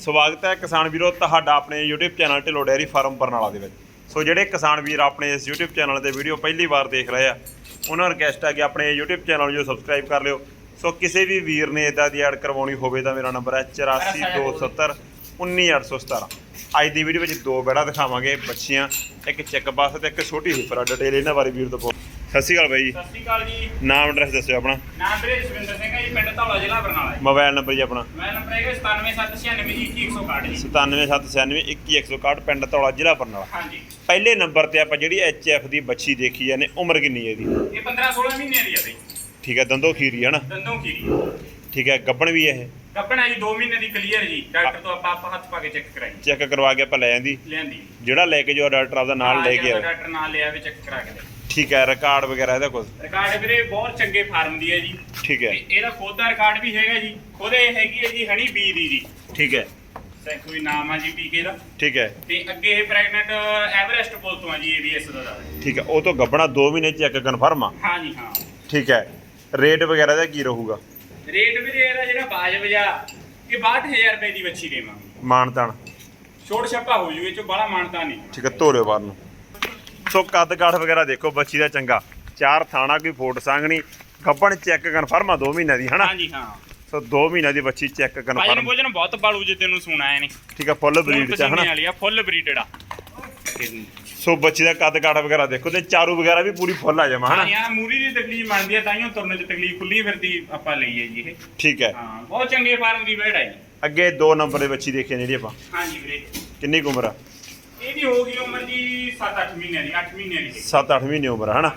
ਸਵਾਗਤ ਹੈ ਕਿਸਾਨ ਵੀਰੋ, ਤੁਹਾਡਾ ਆਪਣੇ YouTube channel Dhillon dairy farm Barnala ਦੇ ਵਿੱਚ। ਸੋ ਜਿਹੜੇ ਕਿਸਾਨ ਵੀਰ ਆਪਣੇ ਇਸ YouTube ਚੈਨਲ ਤੇ ਵੀਡੀਓ ਪਹਿਲੀ ਵਾਰ ਦੇਖ ਰਹੇ ਆ, ਉਹਨਾਂ ਨੂੰ ਰਿਕਵੈਸਟ ਆ ਕਿ ਆਪਣੇ YouTube ਚੈਨਲ ਨੂੰ ਸਬਸਕ੍ਰਾਈਬ ਕਰ ਲਿਓ। ਸੋ ਕਿਸੇ ਵੀ ਵੀਰ ਨੇ ਇਦਾਂ ਦੀ ਐਡ ਕਰਵਾਉਣੀ ਹੋਵੇ ਤਾਂ ਮੇਰਾ ਨੰਬਰ ਹੈ 8427 19817 ਅੱਜ ਦੀ ਵੀਡੀਓ ਵਿੱਚ ਦੋ ਬੈੜਾ ਦਿਖਾਵਾਂਗੇ ਬੱਚੀਆਂ, ਇੱਕ ਚੈੱਕ ਬਾਸ ਤੇ ਇੱਕ ਛੋਟੀ ਹਿੱਪਰ ਡਿਟੇਲ ਇਹਨਾਂ ਬਾਰੇ ਵੀਰ ਤੋਂ ਸਤਿ ਸ਼੍ਰੀ ਅਕਾਲ ਬਾਈ ਜੀ। ਸਤਿ ਸ਼੍ਰੀ ਅਕਾਲ ਜੀ। ਨਾਮ ਐਡਰੈਸ ਦੱਸਿਓ ਆਪਣਾ। ਨਾਮ ਵੀਰੇ ਜਸਵਿੰਦਰ ਸਿੰਘ ਹੈ ਜੀ ਪਿੰਡ ਧੌਲਾ ਜ਼ਿਲ੍ਹਾ ਬਰਨਾਲਾ ਮੋਬਾਈਲ ਨੰਬਰ ਜੀ ਆਪਣਾ। ਮੈਂ ਨੰਬਰ ਹੈਗਾ 9776921161 ਜੀ। 97799161 ਪਿੰਡ ਧੌਲਾ ਜ਼ਿਲ੍ਹਾ ਬਰਨਾਲਾ। ਹਾਂਜੀ। ਪਹਿਲੇ ਨੰਬਰ ਤੇ ਆਪਾਂ ਜਿਹੜੀ ਐਚਐਫ ਦੀ ਬੱਚੀ ਦੇਖੀ ਜਾਂਦੇ ਉਮਰ ਕਿੰਨੀ ਹੈ ਇਹਦੀ? ਇਹ 15 16 ਮਹੀਨਿਆਂ ਦੀ ਹੈ ਬਈ। ਠੀਕ ਹੈ ਦੰਦੋ ਖੀਰੀ ਹੈ ਨਾ ਦੰਦੋਂ ਖੀਰੀ। ਠੀਕ ਹੈ ਗੱਬਣ ਵੀ ਹੈ ਇਹ? ਗੱਪਣਾ ਜੀ 2 ਮਹੀਨੇ ਦੀ ਕਲੀਅਰ ਜੀ। ਡਾਕਟਰ ਤੋਂ ਆਪਾਂ ਆਪਾਂ ਹੱਥ ਪਾ ਕੇ ਚੈੱਕ ਕਰਾਈ। ਚੈੱਕ ਕਰਵਾ ਕੇ ਆਪਾਂ ਲੈ ਜਾਂਦੀ ਲਿਆਂਦੀ ਜਿਹੜਾ ਲੈ ਕੇ ਜੋ ਡਾਕਟਰ ਆਪਦਾ ਨਾਲ ਲੈ ਕੇ ਆਇਆ ਡਾਕਟਰ ਨਾਲ ਲਿਆ ਵੀ ਚੈੱਕ ਕਰਾ ਕੇ ਠੀਕ ਹੈ ਰਿਕਾਰਡ ਵਗੈਰਾ ਇਹਦਾ ਕੁਝ ਰਿਕਾਰਡ ਵੀਰੇ ਬਹੁਤ ਚੰਗੇ ਫਾਰਮ ਦੀ ਹੈ ਜੀ। ਠੀਕ ਹੈ। ਤੇ ਇਹਦਾ ਖੁਦ ਦਾ ਰਿਕਾਰਡ ਵੀ ਹੈਗਾ ਜੀ। ਖੁਦ ਹੈਗੀ ਹੈ ਜੀ ਹਣੀ ਬੀ ਦੀ ਜੀ। ਠੀਕ ਹੈ। ਸੈਕੂਈ ਨਾਮ ਆ ਜੀ ਪੀਕੇ ਦਾ? ਠੀਕ ਹੈ। ਤੇ ਅੱਗੇ ਇਹ ਪ੍ਰੈਗਨੈਂਟ ਐਵਰੈਸਟ ਪੁਲ ਤੋਂ ਆ ਜੀ ਏਬੀਐਸ ਦਾ ਦਾ। ਠੀਕ ਹੈ ਉਹ ਤੋਂ ਗੱਬਣਾ 2 ਮਹੀਨੇ ਚੈੱਕ ਕਨਫਰਮ ਆ? ਹਾਂ ਜੀ ਹਾਂ। ਠੀਕ ਹੈ। ਰੇਟ ਵਗੈਰਾ ਦਾ ਕੀ ਰਹੂਗਾ? ਰੇਟ ਵੀਰੇ ਇਹਦਾ ਜਿਹੜਾ ਬਾਜਬ ਜਾ ਇਹ 62000 ਰੁਪਏ ਦੀ ਵੱਛੀ ਦੇਵਾਂਗੇ। ਮਾਨਤਾਨ। ਛੋੜ ਛੱਪਾ ਹੋ ਜੂ ਇਹ ਚੋਂ ਬੜਾ ਮਾਨਤਾ ਨਹੀਂ ਠੀਕ ਹੈ ਧੋਰਿਓ ਬਾਹਰ ਨੂੰ। ਸੋ ਕੱਦ ਕਾਠ ਵਗੈਰਾ ਦੇਖੋ ਬੱਚੀ ਦਾ ਚੰਗਾ। ਚਾਰ ਥਾਣਾ ਕੋਈ ਫੋਟ ਸੰਗਣੀ ਗੱਬਣ ਚੈੱਕ ਕਨਫਰਮ ਆ 2 ਮਹੀਨਿਆਂ ਦੀ ਹਨਾ? ਹਾਂਜੀ ਹਾਂ। ਸੋ 2 ਮਹੀਨਿਆਂ ਦੀ ਬੱਚੀ ਚੈੱਕ ਭਾਜਨ ਕਨਫਰਮ ਭੋਜਨ ਬਹੁਤ ਬਾਲੂ ਜੇ ਤੈਨੂੰ ਸੁਣਾ ਆਏ ਨੇ। ਠੀਕ ਹੈ ਫੁੱਲ ਬਰੀਡ ਚ ਹਨਾ? ਵਾਲੀ ਆ ਫੁੱਲ ਬਰੀਡਡ ਆ। ਸੋ ਬੱਚੀ ਦਾ ਕੱਦ ਕਾਠ ਵਗੈਰਾ ਦੇਖੋ ਤੇ ਚਾਰੂ ਵਗੈਰਾ ਵੀ ਪੂਰੀ ਫੁੱਲ ਆ ਜਾਵਾ ਹਾਂ ਹਨਾ ਯਾਰ ਮੂਰੀ ਦੀ ਤਕਲੀਫ ਮੰਨਦੀ ਆ ਤਾਈਓ ਤੁਰਨ ਚ ਤਕਲੀਫ ਖੁੱਲੀ ਫਿਰਦੀ ਆਪਾਂ ਲਈ ਹੈ ਜੀ ਇਹ। ਠੀਕ ਹੈ। ਹਾਂ ਬਹੁਤ ਚੰਗੇ ਫਾਰਮ ਦੀ ਆ ਜੀ। ਅੱਗੇ 2 ਨੰਬਰ ਦੇ ਬੱਚੀ ਦੇਖੀ ਆ ਜਿਹੜੀ ਆਪਾਂ। ਹਾਂਜੀ ਵੀਰੇ। ਕਿੰਨੀ ਕੁ ਉਮਰ ਆ? ਇਹਦੀ ਹੋ ਗਈ ਉਮਰ 7-8 ਮਹੀਨਿਆਂ ਦੀ 8 ਮਹੀਨਿਆਂ ਦੀ 7-8 ਮਹੀਨੇ ਉਮਰ ਹਨਾ?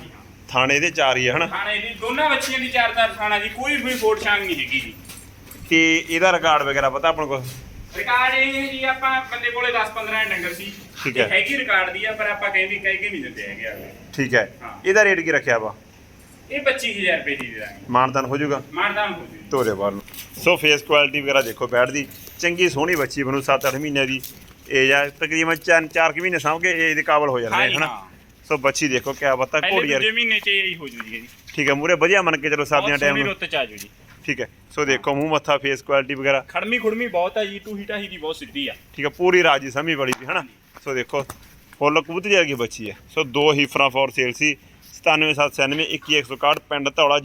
ਥਾਣੇ ਦੇ ਚਾਰ ਹੀ ਹਨਾ? ਖਾਣੇ ਦੀ ਦੋਨਾਂ ਬੱਚੀਆਂ ਦੀ ਚਾਰ ਚਾਰ ਖਾਣਾ ਜੀ ਕੋਈ ਵੀ ਫੋਟ ਛਾਂਗ ਨਹੀਂ ਹੈਗੀ ਜੀ। ਤੇ ਇਹਦਾ ਰਿਕਾਰਡ ਵਗੈਰਾ ਪਤਾ ਆਪਾਂ ਨੂੰ ਕੁਛ? ਰਿਕਾਰਡ ਇਹ ਜੀ ਆਪਾਂ ਬੰਦੇ ਕੋਲੇ 10-15 ਡੰਗਰ ਸੀ। ਠੀਕ ਤੇ ਹੈ। ਹੈਗੀ ਰਿਕਾਰਡ ਦੀ ਆ ਪਰ ਆਪਾਂ ਕਹਿੰਦੀ ਕਹਿ ਕੇ ਨਹੀਂ ਦਿੰਦੇ ਹੈਗੇ ਅਗਲੇ ਠੀਕ ਹੈ। ਹਾਂ। ਇਹਦਾ ਰੇਟ ਕੀ ਰੱਖਿਆ ਵਾ? ਇਹ 25000 ਰੁਪਏ ਦੀ ਦੇ ਦਾਂਗੇ। ਮਾਨਦਾਨ ਹੋ ਜਾਊਗਾ? ਮਾਨਦਾਨ ਹੋ ਜੂ ਧੋਰੇ ਬਾਹਰ ਨੂੰ। ਸੋ ਫੇਸ ਕੁਆਲਿਟੀ ਵਗੈਰਾ ਦੇਖੋ ਬੈਠ ਦੀ। ਚੰਗੀ ਸੋਹਣੀ ਬੱਚੀ ਬਣੂ 7-8 ਮਹੀਨੇ ਦੀ। ਏਜ ਆ ਤਕਰੀਬਨ 4 ਕੁ ਮਹੀਨੇ ਸਾਂਭ ਕੇ ਏਜ ਦੇ ਕਾਬਲ ਹੋ ਜਾਂਦੇ ਹਨਾ? ਸੋ ਬੱਚੀ ਦੇਖੋ ਕਿਆ ਬਤਾ ਪਹਿਲੇ ਘੋੜੀ ਯਾਰ। ਦੂਜੇ ਮਹੀਨੇ ਚ ਇਹ ਹੀ ਹੋ ਜੂ ਜੀ ਠੀਕ ਹੈ ਮੂਰੇ ਵਧੀਆ ਮੰਨ ਕੇ ਚਲੋ ਸਰਦੀਆਂ ਟਾਈਮ ਨੂੰ। ਰੁੱਤ ਚ ਆ ਜੂ ਜੀ ਠੀਕ ਹੈ ਸੋ ਦੇਖੋ ਮੂੰਹ ਮੱਥਾ ਫੇਸ ਕੁਆਲਿਟੀ ਵਗੈਰਾ। ਖੜਮੀ ਖੁੜਮੀ ਬਹੁਤ ਆ ਜੀ ਟੂਹੀ ਟਾਹੀ ਦੀ ਬਹੁਤ ਸਿੱਧੀ ਆ। ਠੀਕ ਹੈ ਪੂਰੀ ਰਾਜੀ ਸਮੀ ਵਾਲੀ ਦੀ ਹਨਾ? ਸੋ ਦੇਖੋ ਫੁੱਲ ਕਬੂਤਰੀ ਵਰਗੀ ਬੱਚੀ ਹੈ। ਸੋ ਦੋ ਹੀਫਰਾਂ ਫੋਰ ਸੇਲ ਸੀ 97791 21161 ਪਿੰਡ ਧੌਲਾ